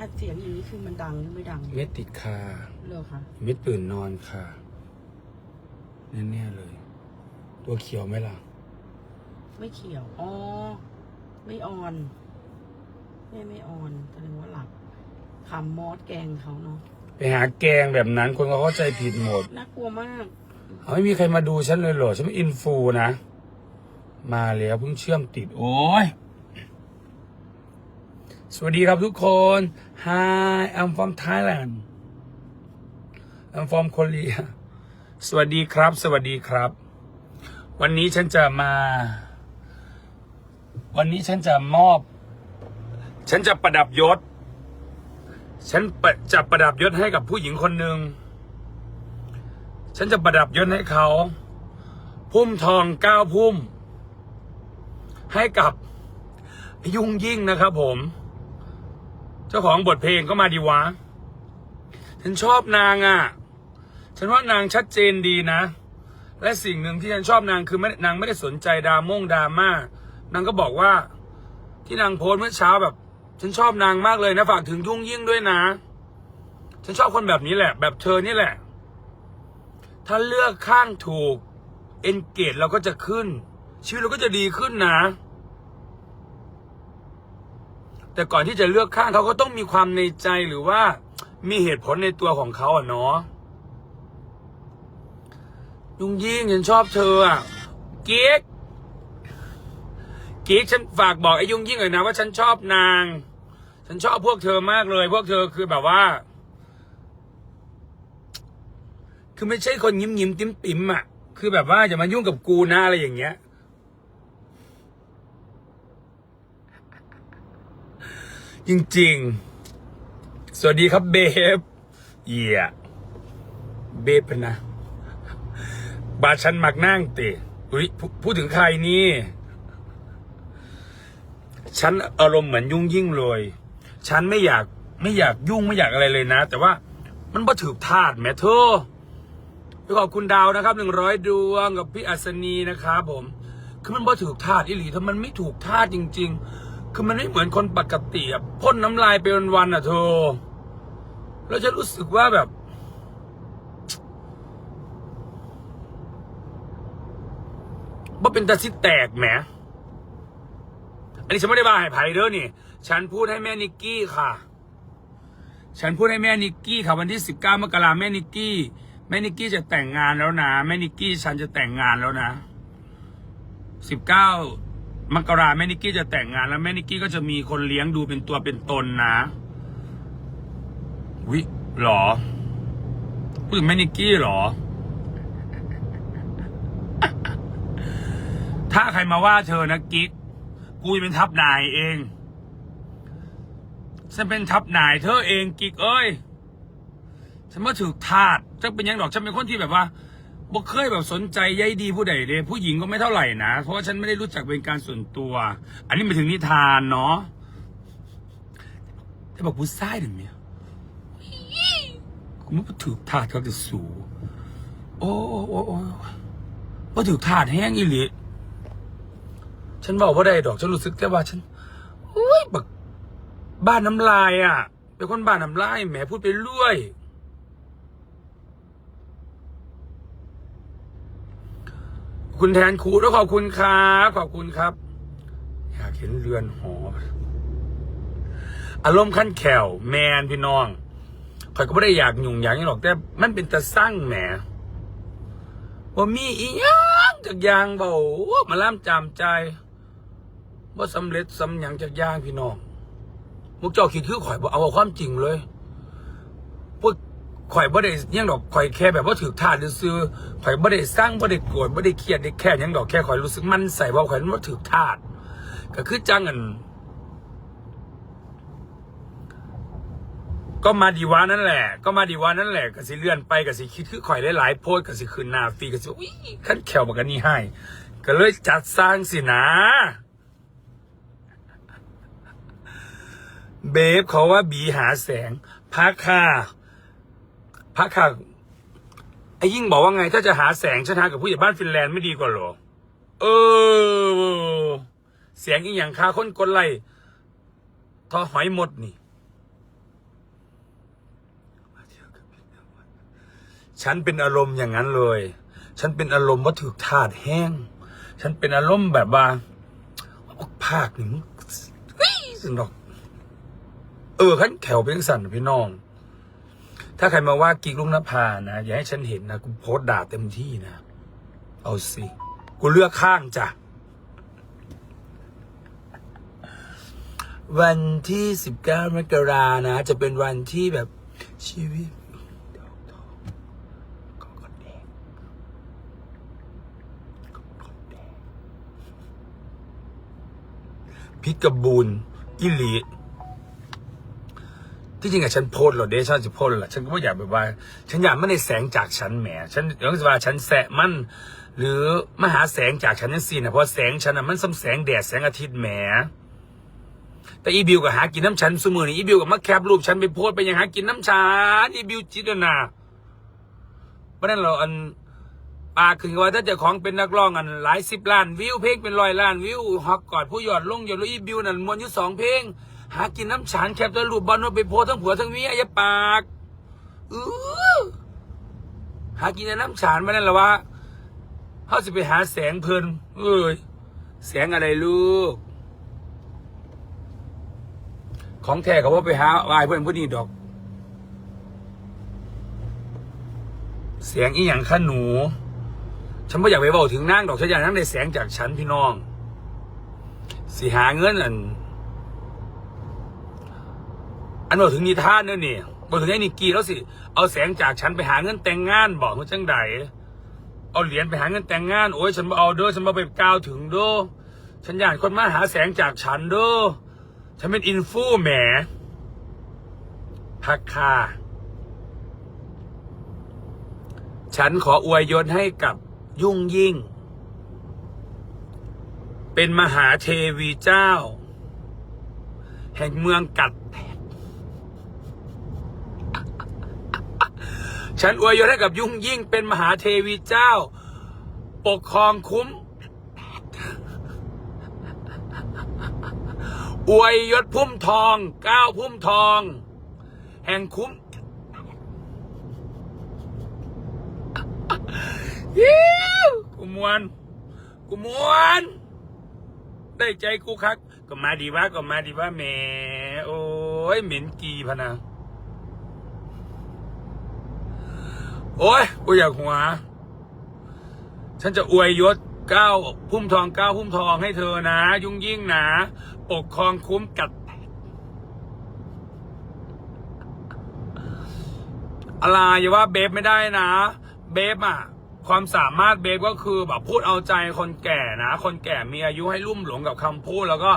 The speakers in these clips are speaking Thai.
อัดเสียงอย่างนี้คือมันดังหรือไม่ดังเม็ดติดคาเลอคะเม็ดตื่นนอนค่ะแน่ๆเลย ตัวเขียวไหมล่ะ ไม่เขียวอ๋อไม่ออนแม่ไม่ออนแสดงว่าหลับขำมอสแกงเขาเนาะไปหาแกงแบบนั้นคนเขาเข้าใจผิดหมดน่ากลัวมากเอาไม่มีใครมาดูฉันเลยเหรอฉันเป็นอินฟูนะ มาแล้วเพิ่งเชื่อมติด โอ้ย สวัสดีครับทุกคน Hi I'm from Thailand I'm from Korea สวัสดีครับ สวัสดีครับ วันนี้ฉันจะมา วันนี้ฉันจะมอบ ฉันจะประดับยศ ฉันจะประดับยศให้กับผู้หญิงคนหนึ่ง ฉันจะประดับยศให้เขา พุ่มทองเก้าพุ่ม ให้กับยุ่งยิ่งนะครับผม เจ้าของบทเพลงก็มาดีวะ ฉันชอบนางอะ่ะ ฉันว่านางชัดเจนดีนะ และสิ่งหนึ่งที่ฉันชอบนางคือไม่นางไม่ได้สนใจดาม่งดราม่านางก็บอกว่า ที่นางโพสเมื่อเช้าแบบ ฉันชอบนางมากเลยนะฝากถึงยุ่งยิ่งด้วยนะ ฉันชอบคนแบบนี้แหละ แบบเธอนี่แหละ ถ้าเลือกข้างถูกเอนเกจเราก็จะขึ้น ชีวิตเราก็จะดีขึ้นนะ แต่ก่อนที่จะเลือกข้างเขาก็ต้องมีความในใจหรือว่ามีเหตุผลในตัวของเขาอะเนาะยุ่งยิ่งฉันชอบเธออะเก๊กเก๊กฉันฝากบอกไอ้ยุ่งยิ่งเลยนะว่าฉันชอบนาง ฉันชอบพวกเธอมากเลย พวกเธอคือแบบว่า คือไม่ใช่คนยิ้มยิ้มติ้มปิ๋มอะ คือแบบว่าอย่ามายุ่งกับกูนะอะไรอย่างเงี้ย จริงๆ สวัสดีครับเบฟเหี้ยเบฟนะ บาชันมักนั่งเตะอุ้ยพูดถึงใครนี่ ฉันอารมณ์เหมือนยุ่งยิ่งเลย ฉันไม่อยากไม่อยากยุ่งไม่อยากอะไรเลยนะ แต่ว่ามันบ่ถือทาดแม่เธอขอบคุณดาวนะครับหนึ่งร้อยดวงกับพี่อัศนีนะครับผม คือมันบ่ถูกทาสอิหลีถ้ามันไม่ถูกทาสจริง ๆ คือมันไม่เหมือนคนปกติอะพ่นน้ำลายไปวันๆอะเธอแล้วจะรู้สึกว่าแบบ ว่าเป็นตาซิแตกแหม อันนี้ฉันไม่ได้บ้าให้ไผ่เด้อนี่ ฉันพูดให้แม่นิกกี้ค่ะ ฉันพูดให้แม่นิกกี้ค่ะ วันที่สิบเก้ามกราแม่นิกกี้ แม่นิกกี้จะแต่งงานแล้วนะ แม่นิกกี้ฉันจะแต่งงานแล้วนะสิบเก้า มกราแม่นิกกี้จะแต่งงานแล้วแม่นิกกี้ก็จะมีคนเลี้ยงดูเป็นตัวเป็นตนนะวิหรอพูดถึงแม่นิกกี้หรอ ถ้าใครมาว่าเธอนะกิ๊กกูจะเป็นทับนายเองฉันเป็นทับนายเธอเองกิ๊กเอ้ยฉันว่าถือทาสจะเป็นยังดอกฉันเป็นคนที่แบบว่า บ่เคยแบบสนใจใยดีผู้ใดเลยผู้หญิงก็ไม่เท่าไหร่นะ เพราะว่าฉันไม่ได้รู้จักเป็นการส่วนตัว อันนี้หมายถึงนิทานเนาะแต่บอกผู้ชายหนึ่งเนี่ยกูไม่ถือทาสเขาจะสูโอ้โอ้โอ้โอ้ว่ถือทาสแห้งอีหลีฉันบอกว่าได้ดอกฉันรู้สึกแต่ว่าฉันอุ้ยแบบบ้านน้ำลายอะเป็นคนบ้านน้ำลายแหมพูดไปเรื่อย คุณแทนครูด้วยขอบคุณครับขอบคุณครับ อยากเห็นเรือนหอ อารมณ์ขั้นแขวแมนพี่น้องข่อยก็ไม่ได้อยากหยุ่งอยากหยังหรอกแต่มันเป็นตะสั่งแหมว่ามีอีหยังจากยางเบามาล่ามจามใจว่าสำเร็จสำหยังจากยางพี่น้องมุกเจ้าคิดคือข่อยบอกเอาความจริงเลย ข่อยบ่ได้ยังดอกข่อยแค่แบบว่าถือทาดซื้อข่อยบ่ได้สร้างบ่ได้โกรธบ่ได้เครียดได้แค่ยังดอกแค่ข่อยรู้สึกมันใส่ว่าข่อยนั้นว่าถือทาก็คือจังอันก็มาดีวานั่นแหละ ก็มาดีวานั่นแหละก็สิเลื่อนไปก็สิคิดคือข่อยหลายๆโพสก็สิคืนหน้าฟรีก็สิอุ้ยขั้นแขวบกันนี่ให้ ก็เลยจัดสร้างสินะ เบฟเขาว่าบีหาแสงพักค่ะ พักค่ะไอ้ยิ่งบอกว่าไง ถ้าจะหาแสงชนะกับผู้ใหญ่บ้านฟินแลนด์ไม่ดีกว่าหรอ เออ เสียงอีกอย่างคาค้นกลไล่ทอหอยหมดนี่ ฉันเป็นอารมณ์อย่างนั้นเลย ฉันเป็นอารมณ์ว่าถูกถาดแห้ง ฉันเป็นอารมณ์แบบว่าภาคนี่งวิ่งสนอกเออขันแถวเป็นสันพี่น้อง ถ้าใครมาว่ากิ๊กลุงนภานะ อย่าให้ฉันเห็นนะกูโพสด่าเต็มที่นะ เอาสิ กูเลือกข้างจ้ะ วันที่สิบเก้ามกรานะ จะเป็นวันที่แบบชีวิตพิษกบูนอิลี ที่จริงอะฉันโพสหรอเดชฉันจะโพสต์หรอฉันก็ไม่อยากแบบว่า ฉันอยากไม่ได้แสงจากฉันแหมฉันอยากจะว่าฉันแสะมันหรือมหาแสงจากฉันนั่นสินะเพราะแสงฉันอะมันซ้ำแสงแดดแสงอาทิตย์แหมแต่อีบิวก็หากินน้ำฉันสมือนี่อีบิวก็มาแคปรูปฉันไปโพสไปยังหากินน้ำฉันอีบิวจิตนาเพราะนั้นเราอันปากถึงว่าถ้าเจะของเป็นนักร้องอันหลายสิบล้านวิวเพลงเป็นร้อยล้านวิวฮอกกอดผู้หยอดลงหยอดลงอีบิวนั่นมวนอยู่สองเพลง หากินน้ำฉันแคปตัวรูปบอลนไปโพทั้งผัวทั้งเมียอย่าปากอือหากินแต่น้ำฉันมานั่นหละวะเขาจะไปหาแสงเพลินเอ้ยแสงอะไรลูก ของแท้เขาว่าไปหาวายเพื่อนผู้นี้ดอก เสียงอีหยังขั้นหนู ฉันไม่อยากไปบอกถึงนั่งดอกฉันอยากนั่งในแสงจากฉันพี่น้อง สิหาเงินอัน อันบอกถึงนิทานเนี่ยนี่บอกถึงไอ้นิกกี้แล้วสิ เอาแสงจากฉันไปหาเงินแต่งงานบอกว่าจังใดเอาเหรียญไปหาเงินแต่งงาน โอ้ยฉันมาเอาเด้อฉันมาไปกล่าวถึงเด้อฉันอยากคนมาหาแสงจากฉันเด้อฉันเป็นอินฟูแหมพักคาฉันขออวยยศให้กับยุ่งยิ่ง เป็นมหาเทวีเจ้า แห่งเมืองกัดแตก ฉันอวยยศให้กับยุ่งยิ่งเป็นมหาเทวีเจ้า ปกครองคุ้ม อวยยศพุ่มทองก้าวพุ่มทอง แห่งคุ้มฮิวกูมวน กูมวน ได้ใจกูคัก ก็มาดีว่าก็มาดีว่าแหมโอ้ยเหม็นกีพะนะ โอ้ยกูอยากหัว ฉันจะอวยยศเก้าพุ่มทองเก้าพุ่มทองให้เธอนะ ยุ่งยิ่งนะปกครองคุ้มกัด อะไรอย่าว่าเบฟไม่ได้นะ เบฟอะความสามารถเบฟก็คือแบบพูดเอาใจคนแก่นะ คนแก่มีอายุให้ลุ่มหลงกับคำพูดแล้วก็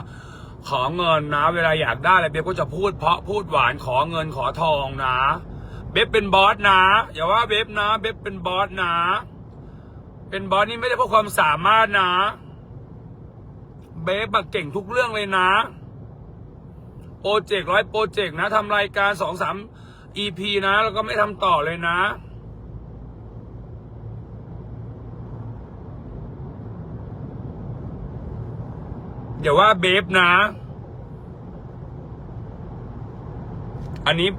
ขอเงินนะ เวลาอยากได้อะไรเบฟก็จะพูดเพราะพูดหวานขอเงินขอทองนะ เบฟเป็นบอสนะ อย่าว่าเบฟนะ เบฟเป็นบอสนะ เป็นบอสนี่ไม่ได้เพราะความสามารถนะ เบฟอะเก่งทุกเรื่องเลยนะ โปรเจกต์ร้อยโปรเจกต์นะทำรายการสองสาม EP นะ แล้วก็ไม่ทำต่อเลยนะอย่าว่าเบฟนะ อันนี้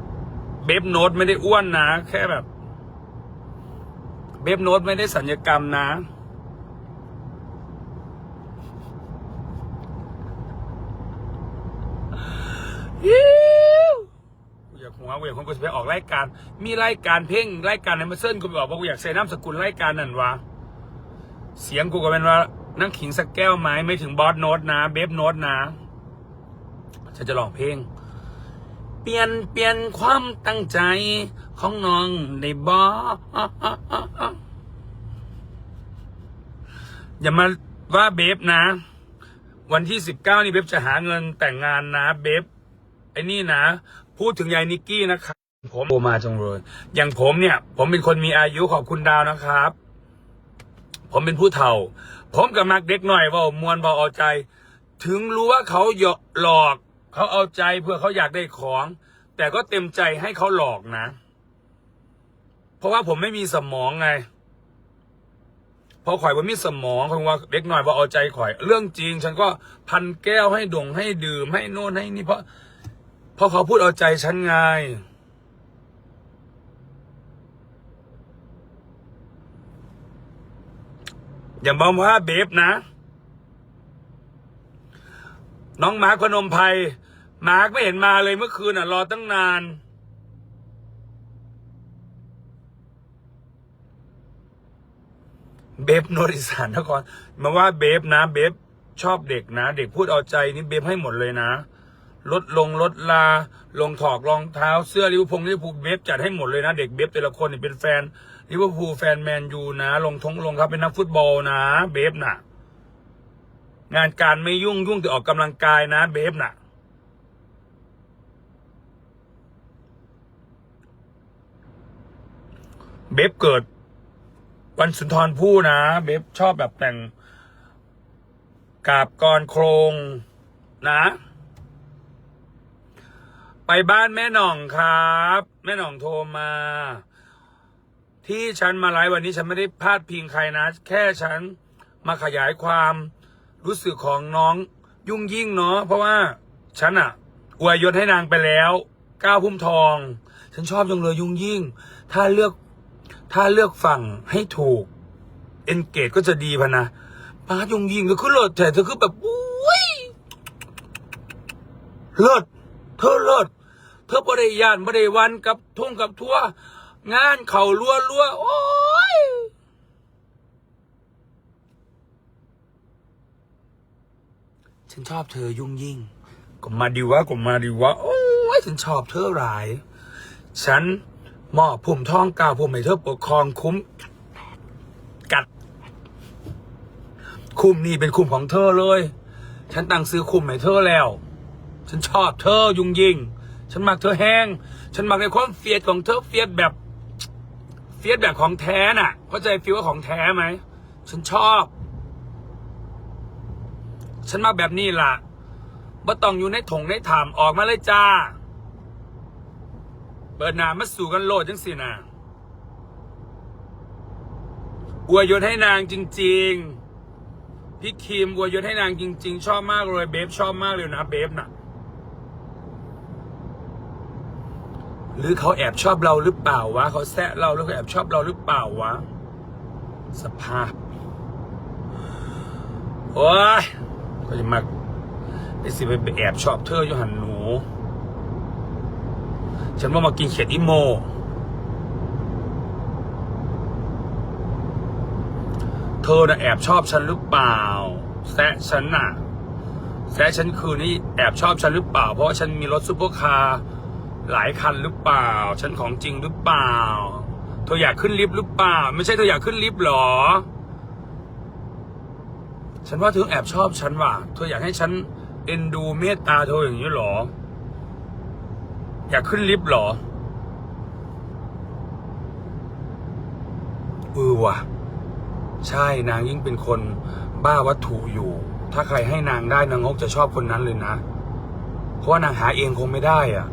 เบฟโนตไม่ได้อ้วนนะ แค่แบบ เบฟโนตไม่ได้สัญญกรรมนะฮิวกูอยากหัวเวียงคนกูจะไปออกรายการ มีรายการเพลงรายการไหนมาเซิร์นกูไปบอกว่ากูอยากใส่น้ำสกุลรายการนั่นวะเสียงกูก็เป็นว่านั่งขิงสักแก้วไหมไม่ถึงบอสโนตนะ เบฟโนตนะฉันจะร้องเพลง เปลี่ยนเปลี่ยนความตั้งใจของน้องในบออย่ามาว่าเบฟนะ วันที่สิบเก้านี่เบฟจะหาเงินแต่งงานนะเบฟไอ้นี่นะ พูดถึงยายนิกกี้นะครับ ผมโมาจังเลยอย่างผมเนี่ย ผมเป็นคนมีอายุขอบคุณดาวนะครับ ผมเป็นผู้เฒ่า ผมกับมักเด็กหน่อยว่ามวนเบาเอาใจ ถึงรู้ว่าเขาหลอก เขาเอาใจเพื่อเขาอยากได้ของ แต่ก็เต็มใจให้เขาหลอกนะ เพราะว่าผมไม่มีสมองไงพอข่อยว่ามีสมองคงว่าเด็กหน่อยว่าเอาใจข่อย เรื่องจริง ฉันก็พันแก้วให้ดงให้ดื่มให้นู่นให้นี่เพราะเพราะเขาพูดเอาใจฉันไงอย่าบอกว่าเบฟนะ น้องหมาร์คนมไพร มาร์คไม่เห็นมาเลยเมื่อคืนอะ รอตั้งนาน เบฟโนริสานนครมาว่าเบฟนะ เบฟชอบเด็กนะ เด็กพูดเอาใจนี่เบฟให้หมดเลยนะ ลดลงลดลา ลงถอกรองเท้าเสื้อลิเวอร์พูลลิเวอร์พูลเบฟจัดให้หมดเลยนะ เด็กเบฟแต่ละคนนี่เป็นแฟนลิเวอร์พูลแฟนแมนยูนะ ลงทงลงครับเป็นนักฟุตบอลนะ เบฟน่ะ งานการไม่ยุ่งยุ่งแต่ออกกำลังกายนะ เบฟน่ะ เบฟเกิด วันสุนทรภู่นะ เบฟชอบแบบแต่งกาบกรโครงนะ ไปบ้านแม่หน่องครับ แม่หน่องโทรมา ที่ฉันมาไลฟ์วันนี้ฉันไม่ได้พาดพิงใครนะ แค่ฉันมาขยายความรู้สึกของน้องยุ่งยิ่งเนาะเพราะว่าฉันอะอวยยศให้นางไปแล้วก้าวพุ่มทอง ฉันชอบจังเลยยุ่งยิ่ง ถ้าเลือก ถ้าเลือกฝั่งให้ถูก เอนเกจก็จะดีพะนะป้ายุ่งยิ่งก็คือเลิศแต่เธอคือแบบอุ้ยเลิศเธอเลิศเธอบริยานบริวันกับทุ่งกับทั่ว งานเข่ารัวรัวโอ้ยฉันชอบเธอยุ่งยิ่งก็มาดีวะก็มาดีวะโอ้ยฉันชอบเธอหลาย ฉัน มอบพุ่มทองกาวพุ่มให้เธอปกครองคุ้ม กัด คุ้มนี่เป็นคุ้มของเธอเลย ฉันตั้งซื้อคุ้มให้เธอแล้ว ฉันชอบเธอยุ่งยิง ฉันมักเธอแห้ง ฉันมักในความเฟียดของเธอเฟียดแบบ เฟียดแบบของแท้น่ะ เข้าใจฟีลว่าของแท้ไหม ฉันชอบ ฉันมาแบบนี้ล่ะบ่ต้องอยู่ในถงในถามออกมาเลยจ้า ปิดหนามาสู่กันโลดจังสินะอวยยศให้นางจริง ๆ พี่คิมอวยยศให้นางจริง ๆ ชอบมากเลยเบฟชอบมากเลยนะเบฟน่ะหรือเขาแอบชอบเราหรือเปล่าวะเขาแซะเราแล้วเขาแอบชอบเราหรือเปล่าวะ สภาพ โอ้ยก็จะมาไอ้สิไปแอบชอบเธออยู่หันหนู ฉันว่ามากินเขียดอิโม เธอน่ะแอบชอบฉันหรือเปล่า แซะฉันน่ะ แซะฉันคืนนี้แอบชอบฉันหรือเปล่า เพราะฉันมีรถซุปเปอร์คาร์หลายคันหรือเปล่า ฉันของจริงหรือเปล่า เธออยากขึ้นลิฟต์หรือเปล่า ไม่ใช่เธออยากขึ้นลิฟต์หรอ ฉันว่าเธอแอบชอบฉันว่ะ เธออยากให้ฉันเอ็นดูเมตตาเธออย่างนี้หรอ อยากขึ้นลิฟต์หรอเออว่ะ ใช่นางยิ่งเป็นคนบ้าวัตถุอยู่ ถ้าใครให้นางได้นางงกจะชอบคนนั้นเลยนะ เพราะว่านางหาเองคงไม่ได้อะ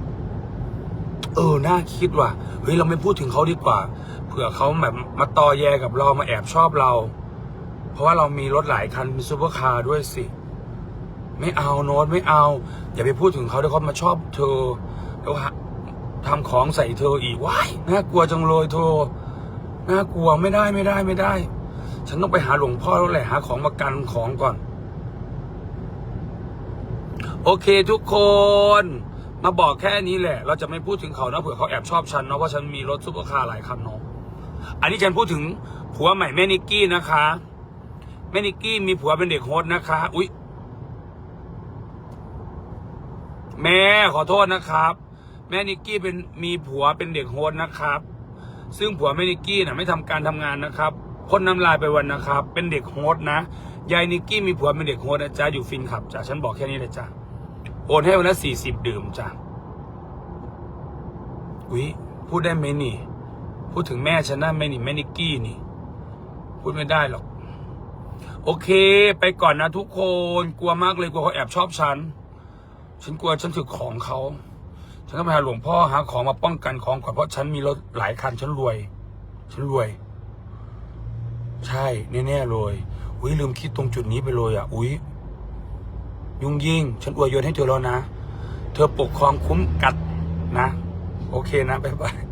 เออ น่าคิดว่ะ เฮ้ย เราไม่พูดถึงเขาดีกว่า เผื่อเขาแบบมาตอแยกับเรา มาแอบชอบเรา เพราะว่าเรามีรถหลายคันมีซูเปอร์คาร์ด้วยสิ ไม่เอาโน้ตไม่เอา อย่าไปพูดถึงเขาเดี๋ยวเขามาชอบเธอ แล้วหาทำของใส่เธออีกว้ายน่ากลัวจังเลยเธอน่ากลัวไม่ได้ไม่ได้ไม่ได้ ฉันต้องไปหาหลวงพ่อแล้วแหละหาของมากันของก่อน โอเคทุกคน มาบอกแค่นี้แหละ เราจะไม่พูดถึงเขานะเผื่อเขาแอบชอบฉันเนาะเพราะฉันมีรถซุปเปอร์คาร์หลายคันเนาะอันนี้ฉันพูดถึงผัวใหม่แม่นิกกี้นะคะแม่นิกกี้มีผัวเป็นเด็กโฮสนะคะ อุ๊ย แม่ขอโทษนะครับ แม่นิกกี้เป็นมีผัวเป็นเด็กโฮสนะครับ ซึ่งผัวแม่นิกกี้นะไม่ทำการทำงานนะครับพ่นน้ำลายไปวันนะครับ เป็นเด็กโฮสนะยายนิกกี้มีผัวเป็นเด็กโฮสนะจ๊ะอยู่ฟินขับจ้ะฉันบอกแค่นี้เลยจ้ะโอนให้วันละสี่สิบดื่มจ้ะอุ๊ยพูดได้ไหมนี่ พูดถึงแม่ฉันนะแม่นี่แม่นิกกี้นี่ พูดไม่ได้หรอก โอเค ไปก่อนนะทุกคน กลัวมากเลยกลัวเขาแอบชอบฉัน ฉันกลัวฉันถือของเขา ฉันต้องไปหาหลวงพ่อหาของมาป้องกันของก่อนเพราะฉันมีรถหลายคันฉันรวย ฉันรวย ใช่แน่ๆเลยอุ้ยลืมคิดตรงจุดนี้ไปเลยอะ อุ้ยยุ่งยิ่ง ฉันอวยยศให้เธอแล้วนะ เธอปกครองคุ้มกัดนะ โอเคนะบ๊ายบาย